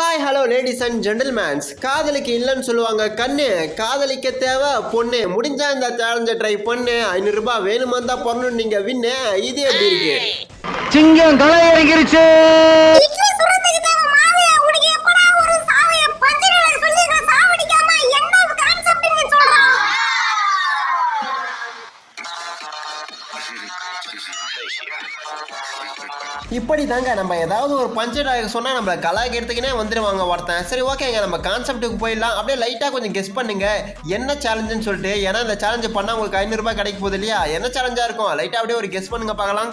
Hi hello ladies and gentlemans காதலிக்கு இல்லைன்னு சொல்லுவாங்க. கண்ணு காதலிக்க தேவை பொண்ணு. முடிஞ்சா இந்த சேலஞ்சை ட்ரை பண்ணு. ஐநூறுரூபா வேணுமா தான் பண்ணணும் நீங்கள் வின்னு இது எப்படி இருக்கு? சிங்கம் களை இறங்கிருச்சு இப்படி தாங்க நம்ம ஏதாவது ஒரு பஞ்சடாக சொன்னால் நம்ம கலாய்க்கிறதுக்குனே வந்துடுவாங்க ஒருத்தன். சரி ஓகேங்க நம்ம கான்செப்ட்டுக்கு போயிடலாம். அப்படியே லைட்டாக கொஞ்சம் கெஸ் பண்ணுங்க. என்ன சேலஞ்சுன்னு சொல்லிட்டு ஏன்னா இந்த சேலஞ்சு பண்ணால் உங்களுக்கு ஐநூறுரூபா கிடைக்க போகுது இல்லையா? என்ன சேலஞ்சாக இருக்கும்? லைட்டாக அப்படியே ஒரு கெஸ் பண்ணுங்க பார்க்கலாம்.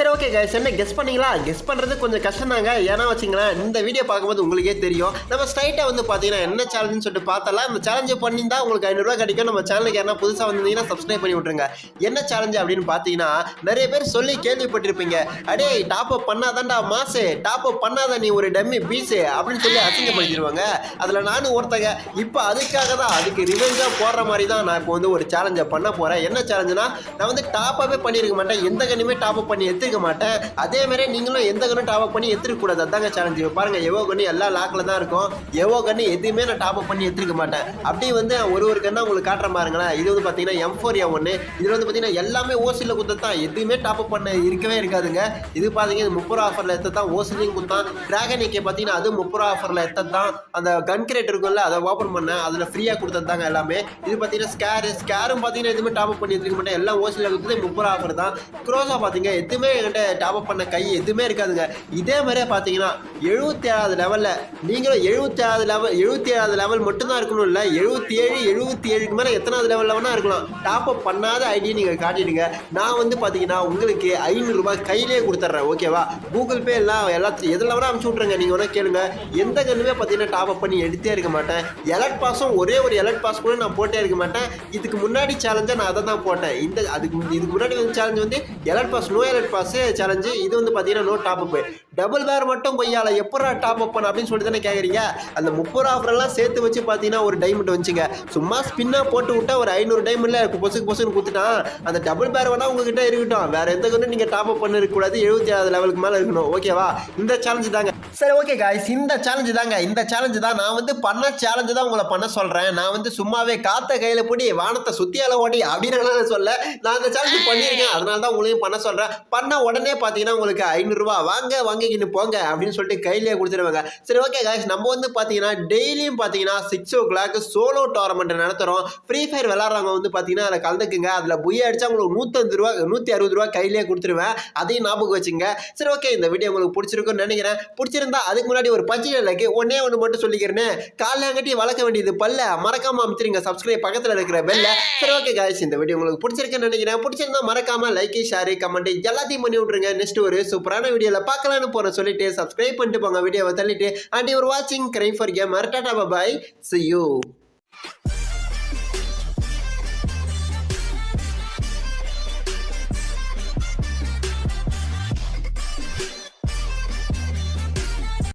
சரி ஓகே கைஸ் என்ன கெஸ் பண்ணீங்களா? கெஸ் பண்ணுறது கொஞ்சம் கஷ்டம் தாங்க ஏன்னா வச்சுங்களேன் இந்த வீடியோ பார்க்கும்போது உங்களுக்கே தெரியும். நம்ம ஸ்ட்ரைட்டாக வந்து பார்த்தீங்கன்னா என்ன சேலஞ்சுன்னு சொல்லிட்டு பார்த்தலாம் இந்த சேலஞ்சு பண்ணியிருந்தா உங்களுக்கு ஐநூறுரூவா கிடைக்கும். நம்ம சேனலுக்கு யாரா புதுசாக வந்திருந்தீங்கன்னா சப்ஸ்கிரைப் பண்ணி விட்ருங்க என்ன சேலஞ்சு அப்படின்னு பார்த்தீங்கன்னா நிறைய பேர் சொல்லி கேள்விப்பட்டிருப்பீங்க. அடே டாப் அப் பண்ணாதான்டா மாசு. டாப் அப் பண்ணாத நீ ஒரு டம்மி பீஸு அப்படின்னு சொல்லி அசிங்கப்படுத்திடுவாங்க. அதில் நானும் ஒருத்தங்க. இப்போ அதுக்காக தான் அதுக்கு ரிவெஞ்சாக போடுற மாதிரி தான் நான் இப்போ வந்து ஒரு சேலஞ்சை பண்ண போகிறேன் என்ன சேலஞ்சுனா நான் வந்து டாப்பாகவே பண்ணியிருக்க மாட்டேன். எந்த கண்ணுமே டாப் அப் பண்ணி எடுத்துக்க மாட்டேன். அதே மாதிரி நீங்களும் எந்த கண்ணும் டாப் அப் பண்ணி எடுத்துக்கூடாது அதாங்க சேலஞ்சு பாருங்க எவ்வளோ கண்ணு எல்லா லாக்கில் தான் இருக்கும். எவ்வளோ கண்ணு எதுவுமே நான் டாப் அப் பண்ணி எடுத்துருக்க மாட்டேன். அப்படியே வந்து ஒரு ஒரு கண்ணா உங்களுக்கு காட்டுற பாருங்களேன் இது வந்து பார்த்தீங்கன்னா எம் ஃபோர் எம் ஒன்று இதில் வந்து பார்த்தீங்கன்னா எல்லாமே ஓசியில் குத்தம் தான். எதுவுமே டாப் அப் பண்ண இருக்கவே இருக்காதுங்க. இது பார்த்தீங்கன்னா இது முப்பது ரூபா ஆஃபரில் எடுத்து தான். ஓசிலையும் குத்தான். டிராகன் ஏகே பார்த்தீங்கன்னா அது முப்பது ரூபா ஆஃபரில் எடுத்தது தான். அந்த கன் கிரேட் இருக்கும்ல அதை ஓப்பன் பண்ணேன். அதில் ஃப்ரீயாக கொடுத்தது தாங்க எல்லாமே. இது பார்த்தீங்கன்னா ஸ்கேரு ஸ்கேரும் பார்த்தீங்கன்னா எதுவுமே டாப் அப் பண்ணி எடுத்துக்க மாட்டேன். எல்லாம் ஓசியில் கொடுத்தது முப்பது ஆஃபர் தான். க்ரோஸா பார்த்தீங்க எதுவுமே என்கிட்ட டாப் அப் பண்ண கை எதுவுமே இருக்காதுங்க. இதே மாதிரியே பார்த்தீங்கன்னா எழுபத்தி ஏழாவது லெவலில் நீங்களும் எழுபத்தி ஏழாவது லெவல் எழுபத்தி ஏழாவது லெவல் மட்டும்தான் இருக்கணும் இல்லை எழுபத்தி ஏழு எழுபத்தி ஏழுக்கு மேலே எத்தனாவது லெவலில் வேணால் இருக்கலாம். டாப் அப் பண்ணாத ஐடியை நீங்கள் காட்டிடுங்க. நான் வந்து பார்த்தீங்கன்னா உங்களுக்கு ஐநூறுரூபா கையிலே கொடுத்துட்றேன் ஓகேவா கூகுள் பே எல்லாம் எல்லாத்தையும் எதில் வேணால் அனுப்பிச்சு விட்ருங்க நீங்கள் வேணால் கேளுங்க. எந்த கண்ணுமே பார்த்தீங்கன்னா டாப் அப் பண்ணி எடுத்தே இருக்க மாட்டேன். எலர்ட் பாஸும் ஒரே ஒரு எலட் பாஸ் கூட நான் போட்டே இருக்க மாட்டேன். இதுக்கு முன்னாடி சேலஞ்சை நான் அதை தான் போட்டேன். இந்த அதுக்கு இதுக்கு முன்னாடி வந்து சேலஞ்ச் வந்து elite pass no elite pass challenge இது வந்து பார்த்தீங்கன்னா நோ டாப் அப்பு டபுள் பேர் மட்டும் பொய்யால எப்படா டாப் அப் பண்ண அப்படின்னு சொல்லிட்டு தானே கேட்குறீங்க அந்த முப்பது ரூபா ஆஃபர் எல்லாம் சேர்த்து வச்சு பார்த்தீங்கன்னா ஒரு டைமண்ட் வந்துச்சுங்க. சும்மா ஸ்பின்னாக போட்டு விட்டா ஒரு ஐநூறு டைமண்ட்ல பொசுக்கு பொசுன்னு கொடுத்துட்டான் அந்த டபுள் பேர் வேணால் உங்ககிட்ட இருக்கட்டும். வேற எந்த கொண்டு நீங்கள் டாப் அப் பண்ண இருக்கக்கூடாது எழுபத்தி ஆறு லெவலுக்கு மேலே இருக்கணும். ஓகேவா இந்த சேலஞ்சு தாங்க. சரி ஓகே காய்ஸ் இந்த சேலஞ்சு தாங்க. இந்த சேலஞ்சு தான். நான் வந்து பண்ண சேலஞ்சு தான் உங்களை பண்ண சொல்கிறேன் நான் வந்து சும்மாவே காத்த கையில் பிடி வானத்தை சுத்தியால ஓடி அப்படின்னு நான் சொல்ல நான் இந்த சேலஞ்சு பண்ணியிருக்கேன். அதனால தான் உங்களையும் பண்ண சொல்கிறேன் பண்ண உடனே பார்த்தீங்கன்னா உங்களுக்கு ஐநூறுரூவா வாங்க வாங்கிக்கின்னு போங்க அப்படின்னு சொல்லிட்டு கையிலே கொடுத்துருவாங்க. சரி ஓகே காய்ஸ் நம்ம வந்து பார்த்தீங்கன்னா டெய்லியும் பார்த்தீங்கன்னா six o'clock solo tournament நடத்துகிறோம் ஃப்ரீ ஃபயர் விளாட்றவங்க வந்து பார்த்தீங்கன்னா அதில் கலந்துக்குங்க. அதில் புய்ய அடிச்சா உங்களுக்கு நூற்றஞ்சு ரூபா நூற்றி அறுபது ரூபா கையிலேயே கொடுத்துருவேன். அதையும் ஞாபகம் வச்சுங்க. சரி ஓகே இந்த வீடியோ உங்களுக்கு பிடிச்சிருக்கும்னு நினைக்கிறேன். பிடிச்சிருந்தா அதுக்கு முன்னாடி ஒரு பச்சை லைக்கு ஒன்னே ஒன்று மட்டும் சொல்லிக்கிறேன்னு காலையாங்கட்டி வளர்க்க வேண்டியது பல்ல. மறக்காம அமைச்சிருங்க சப்ஸ்கிரைப் பக்கத்தில் இருக்கிற பெல்ல சரி ஓகே காய்ச்சி இந்த வீடியோ உங்களுக்கு பிடிச்சிருக்குன்னு நினைக்கிறேன். பிடிச்சிருந்தா மறக்காம லைக் ஷேர் கமெண்ட் எல்லாத்தையும் பண்ணி விட்ருங்க நெக்ஸ்ட் ஒரு சூப்பரான வீடியோவில் பார்க்கலான்னு போகிறேன் சொல்லிட்டு சப்ஸ்கிரைப் பண்ணிட்டு போங்க. வீடியோவை தள்ளிட்டு. அண்ட் ஒரு வாட்சிங் crime for gamer tata bye see you